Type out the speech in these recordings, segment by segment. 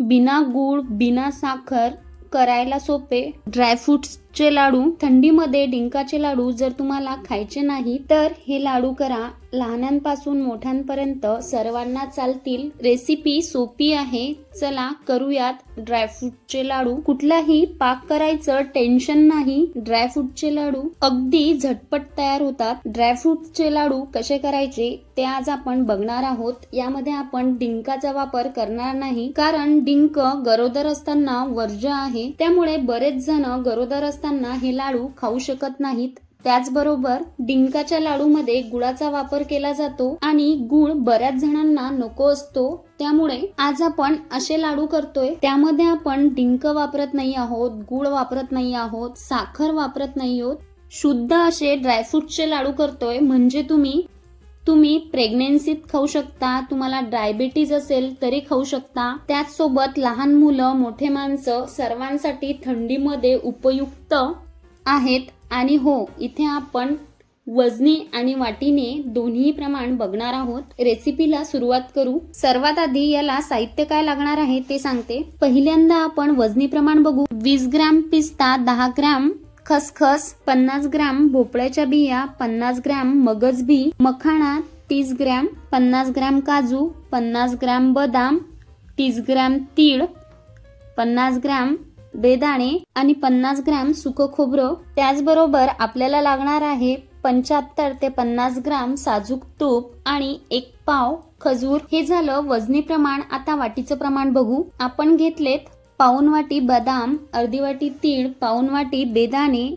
बिना गूळ बिना साखर करायला सोपे. चे लाडू थंडीमध्ये डिंकाचे लाडू जर तुम्हाला खायचे नाही तर हे लाडू करा. लहानांपासून मोठ्यांपर्यंत सर्वांना चालतील. रेसिपी सोपी आहे. चला करूयात. ड्रायफ्रूटचे लाडू. कुठलाही पाक करायचं टेन्शन नाही. ड्रायफ्रूटचे लाडू अगदी झटपट तयार होतात. ड्रायफ्रूटचे लाडू कसे करायचे ते आज आपण बघणार आहोत. यामध्ये आपण डिंकाचा वापर करणार नाही कारण डिंक गरोदर असताना वर्ज आहे. त्यामुळे बरेच जण गरोदर असताना हे लाडू खाऊ शकत नाहीत. त्याचबरोबर डिंकाच्या लाडूमध्ये गुळाचा वापर केला जातो आणि गुळ बऱ्याच जणांना नको असतो. त्यामुळे आज आपण असे लाडू करतोय. त्यामध्ये आपण डिंक वापरत नाही आहोत गुळ वापरत नाही आहोत साखर वापरत नाही आहोत. शुद्ध असे ड्रायफ्रूटचे लाडू करतोय. म्हणजे तुम्ही तुम्ही प्रेग्नेन्सीत खाऊ शकता तुम्हाला डायबिटीज असेल तरी खाऊ शकता. त्याचसोबत लहान मुलं मोठे माणसं सर्वांसाठी थंडीमध्ये उपयुक्त आहेत. आणि हो इथे आपण वजनी आणि वाटीने दोन्ही प्रमाण बघणार आहोत. रेसिपीला सुरुवात करू. सर्वात आधी याला साहित्य काय लागणार आहे ते सांगते. पहिल्यांदा आपण वजनी प्रमाण बघू. वीस ग्रॅम पिस्ता दहा ग्रॅम खसखस पन्नास ग्रॅम भोपळ्याच्या बिया पन्नास ग्रॅम मगज बी मखाणा तीस ग्रॅम पन्नास ग्रॅम काजू पन्नास ग्रॅम बदाम तीस ग्रॅम तीळ पन्नास ग्रॅम बेदाणे आणि पन्नास ग्रॅम सुकं खोबरं. त्याचबरोबर आपल्याला लागणार आहे पंच्याहत्तर ते पन्नास ग्राम साजूक तूप आणि एक पाव खजूर. हे झालं वजनी प्रमाण आता वाटीचं प्रमाण बघू. आपण घेतलेत पाऊनवाटी बदाम अर्धी वाटी तीळ पाऊन वाटी बेदाणे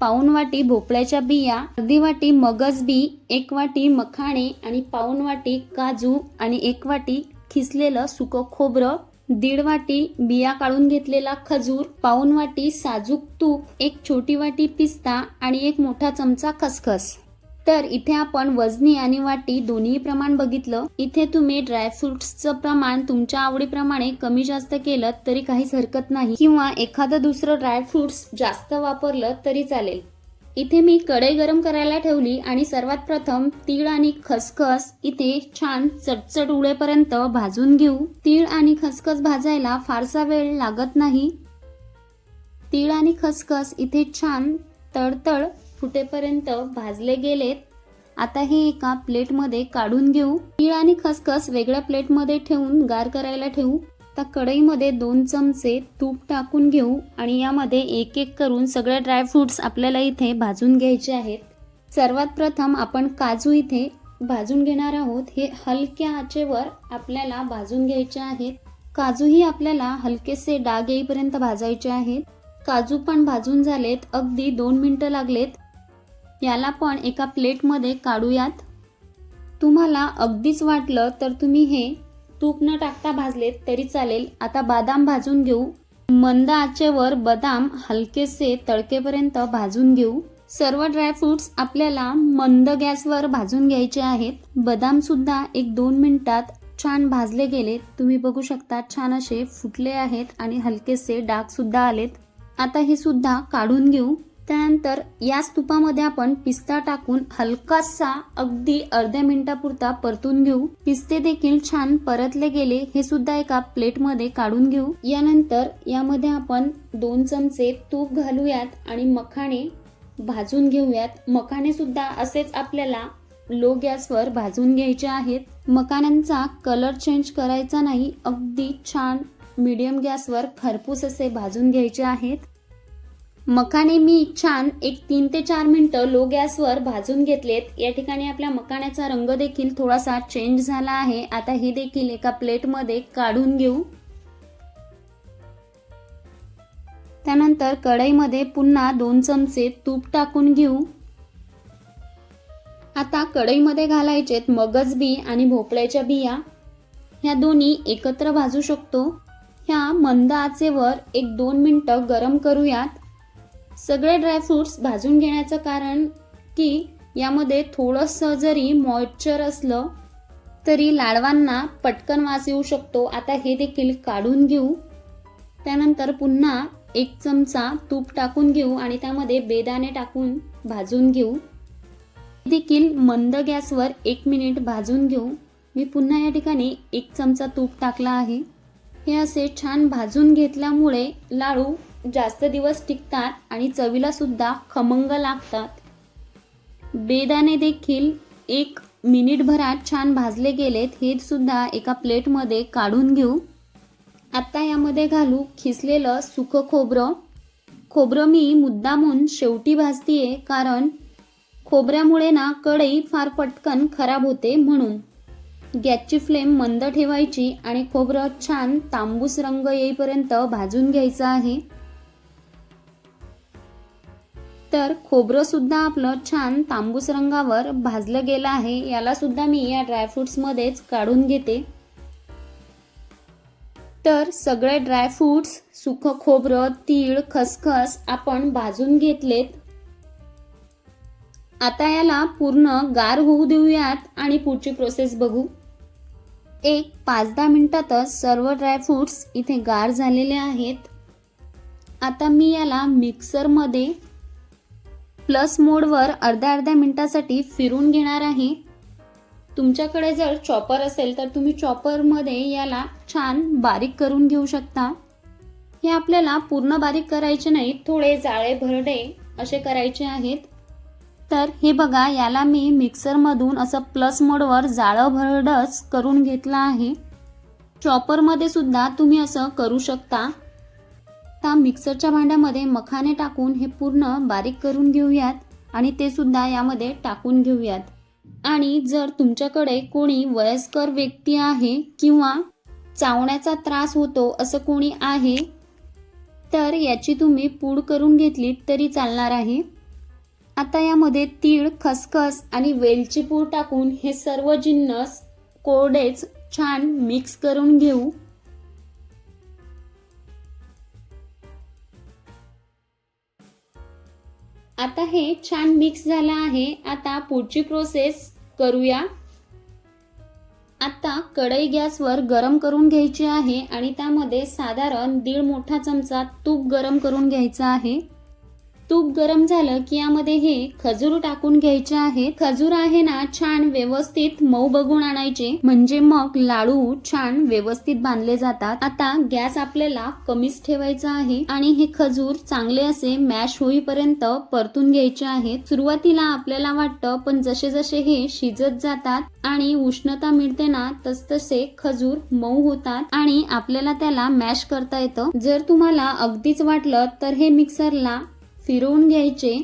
पाऊन वाटी भोपळ्याच्या बिया अर्धी वाटी मगज बी एक वाटी मखाणे आणि पाऊन वाटी काजू आणि एक वाटी खिसलेलं सुकं खोबरं दीड वाटी बिया काढून घेतलेला खजूर पाऊन वाटी साजूक तूप एक छोटी वाटी पिस्ता आणि एक मोठा चमचा खसखस. तर इथे आपण वजनी आणि वाटी दोन्ही प्रमाण बघितलं. इथे तुम्ही ड्रायफ्रुट्सचं प्रमाण तुमच्या आवडीप्रमाणे कमी जास्त केलं तरी काहीच हरकत नाही. किंवा एखादं दुसरं ड्रायफ्रुट्स जास्त वापरलं तरी चालेल. इथे मी कढई गरम करायला ठेवली आणि सर्वात प्रथम तीळ आणि खसखस इथे छान चटचट उडेपर्यंत भाजून घेऊ. तीळ आणि खसखस भाजायला फारसा वेळ लागत नाही. तीळ आणि खसखस इथे छान तडतड फुटेपर्यंत भाजले गेलेत आता हे एका प्लेटमध्ये काढून घेऊ. तीळ आणि खसखस वेगळ्या प्लेटमध्ये ठेवून गार करायला ठेवू. आता कढईमध्ये दोन चमचे तूप टाकून घेऊ आणि यामध्ये एक एक करून सगळे ड्रायफ्रुट्स आपल्याला इथे भाजून घ्यायचे आहेत. सर्वात प्रथम आपण काजू इथे भाजून घेणार आहोत. हे हलक्या आचेवर आपल्याला भाजून घ्यायचे आहेत. काजूही आपल्याला हलकेसे डाग येईपर्यंत भाजायचे आहेत. काजू पण भाजून झालेत. अगदी दोन मिनटं लागलेत. याला पण एका प्लेटमध्ये काढूयात. तुम्हाला अगदीच वाटलं तर तुम्ही हे तूप न टाकता भाजलेत तरी चालेल. आता बदाम भाजून घेऊ. मंद आचेवर बदाम हलकेसे तळकेपर्यंत भाजून घेऊ. सर्व ड्रायफ्रुट्स आपल्याला मंद गॅसवर भाजून घ्यायचे आहेत. बदाम सुद्धा एक दोन मिनिटात छान भाजले गेलेत तुम्ही बघू शकता छान असे फुटले आहेत आणि हलकेसे डाग सुद्धा आलेत. आता हे सुद्धा काढून घेऊ. त्यानंतर या स्तूपामध्ये आपण पिस्ता टाकून हलकासा अगदी अर्ध्या मिनिटापुरता परतून घेऊ. पिस्ते देखील छान परतले गेले हे सुद्धा एका प्लेटमध्ये काढून घेऊ. यानंतर यामध्ये आपण दोन चमचे तूप घालूयात आणि मखाणे भाजून घेऊयात. मखाणे सुद्धा असेच आपल्याला लो गॅसवर भाजून घ्यायचे आहेत. मखाण्यांचा कलर चेंज करायचा नाही अगदी छान मीडियम गॅसवर खरपूस असे भाजून घ्यायचे आहेत. मखाणे मी छान एक तीन ते चार मिनटं लो गॅसवर भाजून घेतलेत. या ठिकाणी आपल्या मखाण्याचा रंग देखील थोडासा चेंज झाला आहे. आता हे देखील एका प्लेटमध्ये काढून घेऊ. त्यानंतर कढईमध्ये पुन्हा दोन चमचे तूप टाकून घेऊ. आता कढईमध्ये घालायचेत मगज बी आणि भोपळ्याच्या बिया. ह्या दोन्ही एकत्र भाजू शकतो. ह्या मंद आचेवर एक दोन मिनटं गरम करूयात. सगळे ड्रायफ्रुट्स भाजून घेण्याचं कारण की यामध्ये थोडंसं जरी मॉइश्चर असलं तरी लाडवांना पटकन वास येऊ शकतो. आता हे देखील काढून घेऊ. त्यानंतर पुन्हा एक चमचा तूप टाकून घेऊ आणि त्यामध्ये बेदाणे टाकून भाजून घेऊ. देखील मंद गॅसवर एक मिनिट भाजून घेऊ. मी पुन्हा या ठिकाणी एक चमचा तूप टाकला आहे. हे असे छान भाजून घेतल्यामुळे लाडू जास्त दिवस टिकतात आणि चवीला सुद्धा खमंग लागतात. बेदाणे देखील एक मिनिटभरात छान भाजले गेलेत हे सुद्धा एका प्लेटमध्ये काढून घेऊ. आता यामध्ये घालू खिसलेलं सुकं खोबरं. खोबरं मी मुद्दामून शेवटी भाजतीये कारण खोबऱ्यामुळे ना कढई फार पटकन खराब होते म्हणून. गॅसची फ्लेम मंद ठेवायची आणि खोबरं छान तांबूस रंग येईपर्यंत भाजून घ्यायचं आहे. तर खोबरं सुद्धा आपलं छान तांबूस रंगावर भाजलं गेलं आहे. याला सुद्धा मी या ड्रायफ्रूट्समध्येच काढून घेते. तर सगळे ड्रायफ्रुट्स सुखं खोबरं तीळ खसखस आपण भाजून घेतलेत. आता याला पूर्ण गार होऊ देऊयात आणि पुढची प्रोसेस बघू. एक पाच दहा मिनिटातच सर्व ड्रायफ्रुट्स इथे गार झालेले आहेत. आता मी याला मिक्सरमध्ये प्लस मोडवर अर्ध्या अर्ध्या मिनिटासाठी फिरून घेणार आहे. तुमच्याकडे जर चॉपर असेल तर तुम्ही चॉपरमध्ये याला छान बारीक करून घेऊ शकता. हे आपल्याला पूर्ण बारीक करायचे नाही थोडे जाळे भरडे असे करायचे आहेत. तर हे बघा याला मी मिक्सरमधून असं प्लस मोडवर जाळं भरडच करून घेतलं आहे. चॉपरमध्ये सुद्धा तुम्ही असं करू शकता. आता मिक्सरच्या भांड्यामध्ये मखाने टाकून हे पूर्ण बारीक करून घेऊयात आणि ते सुद्धा यामध्ये टाकून घेऊयात. आणि जर तुमच्याकडे कोणी वयस्कर व्यक्ती आहे किंवा चावण्याचा त्रास होतो असं कोणी आहे तर याची तुम्ही पूड करून घेतलीत तरी चालणार आहे. आता यामध्ये तीळ खसखस आणि वेलची पूड टाकून हे सर्व जिन्नस कोरडेच छान मिक्स करून घेऊ. आता हे छान मिक्स झालं आहे. आता पुढची प्रोसेस करूया. आता कढई गॅसवर गरम करून घ्यायची आहे आणि त्यामध्ये साधारण दीड मोठा चमचा तूप गरम करून घ्यायचा आहे. तूप गरम झालं की यामध्ये हे खजूर टाकून घ्यायचे आहे. खजूर आहे ना छान व्यवस्थित मऊ बघून आणायचे. म्हणजे मग लाडू छान व्यवस्थित बांधले जातात. आता गॅस आपल्याला कमीच ठेवायचा आहे आणि हे खजूर चांगले असे मॅश होईपर्यंत परतून घ्यायचे आहेत सुरुवातीला आपल्याला वाटतं पण जसे जसे हे शिजत जातात आणि उष्णता मिळते ना तस तसे खजूर मऊ होतात आणि आपल्याला त्याला मॅश करता येतं. जर तुम्हाला अगदीच वाटलं तर हे मिक्सरला फिरवून घ्यायचे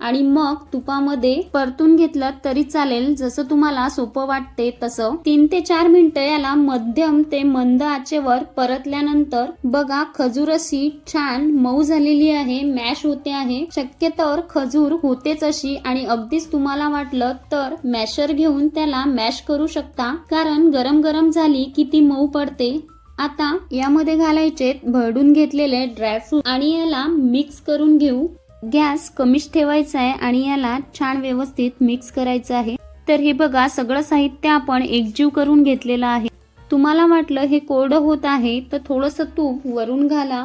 आणि मग तुपामध्ये परतून घेतलं तरी चालेल. जसं तुम्हाला सोपं वाटते तसं. तीन ते चार मिनिटं याला मध्यम ते मंद आचेवर परतल्यानंतर बघा खजूर अशी छान मऊ झालेली आहे मॅश होते आहे. शक्यतोवर खजूर होतेच अशी आणि अगदीच तुम्हाला वाटलं तर मॅशर घेऊन त्याला मॅश करू शकता. कारण गरम गरम झाली की ती मऊ पडते. आता यामध्ये घालायचे भरडून घेतलेले ड्रायफ्रूट आणि याला मिक्स करून घेऊ. गॅस कमीच ठेवायचा आहे आणि याला छान व्यवस्थित मिक्स करायचं आहे. तर हे बघा सगळं साहित्य आपण एकजीव करून घेतलेलं आहे. तुम्हाला वाटलं हे कोरडं होत आहे तर थोडंसं तूप वरून घाला.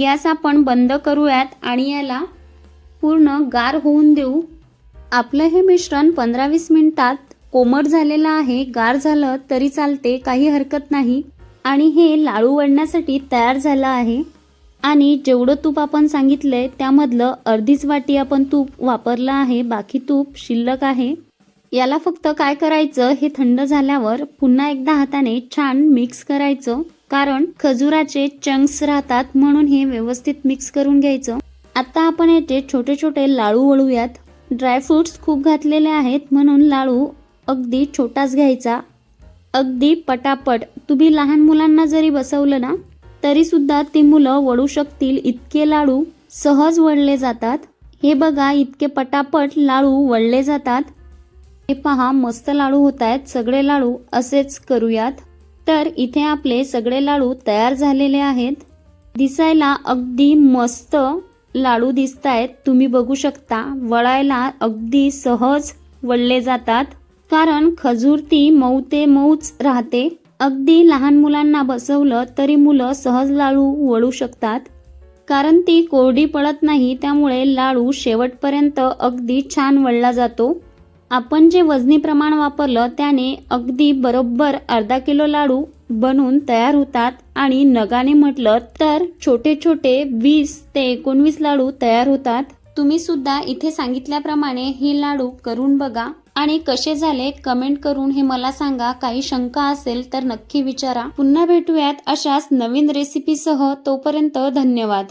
गॅस आपण बंद करूयात आणि याला पूर्ण गार होऊन देऊ. आपलं हे मिश्रण पंधरा वीस मिनिटात कोमट झालेलं आहे गार झालं तरी चालते काही हरकत नाही. आणि हे लाडू वळण्यासाठी तयार झालं आहे. आणि जेवढं तूप आपण सांगितलंय त्यामधलं अर्धीच वाटी आपण तूप वापरलं आहे बाकी तूप शिल्लक आहे. याला फक्त काय करायचं हे थंड झाल्यावर पुन्हा एकदा हाताने छान मिक्स करायचं कारण खजुराचे चंक्स राहतात म्हणून हे व्यवस्थित मिक्स करून घ्यायचं. आता आपण याचे छोटे छोटे लाडू वळूयात. ड्रायफ्रुट्स खूप घातलेले आहेत म्हणून लाडू अगदी छोटाच घ्यायचा. अगदी पटापट. तुम्ही लहान मुलांना जरी बसवलं ना तरीसुद्धा ती मुलं वळू शकतील इतके लाडू सहज वळले जातात. हे बघा इतके पटापट लाडू वळले जातात. हे पहा मस्त लाडू होत आहेत सगळे लाडू असेच करूयात. तर इथे आपले सगळे लाडू तयार झालेले आहेत. दिसायला अगदी मस्त लाडू दिसत आहेत तुम्ही बघू शकता वळायला अगदी सहज वळले जातात. कारण खजूर ती मऊ ते मऊच राहते. अगदी लहान मुलांना बसवलं तरी मुलं सहज लाडू वळू शकतात. कारण ती कोरडी पडत नाही त्यामुळे लाडू शेवटपर्यंत अगदी छान वळला जातो. आपण जे वजनी प्रमाण वापरलं त्याने अगदी बरोबर अर्धा किलो लाडू बनून तयार होतात आणि नगाने म्हटलं तर छोटे छोटे वीस ते एकोणवीस लाडू तयार होतात. तुम्ही सुद्धा इथे सांगितल्याप्रमाणे हे लाडू करून बघा. आणि कसे झाले कमेंट करून हे मला सांगा. काही शंका असेल तर नक्की विचारा. पुन्हा भेटूयात अशाच नवीन रेसिपीसह तोपर्यंत धन्यवाद.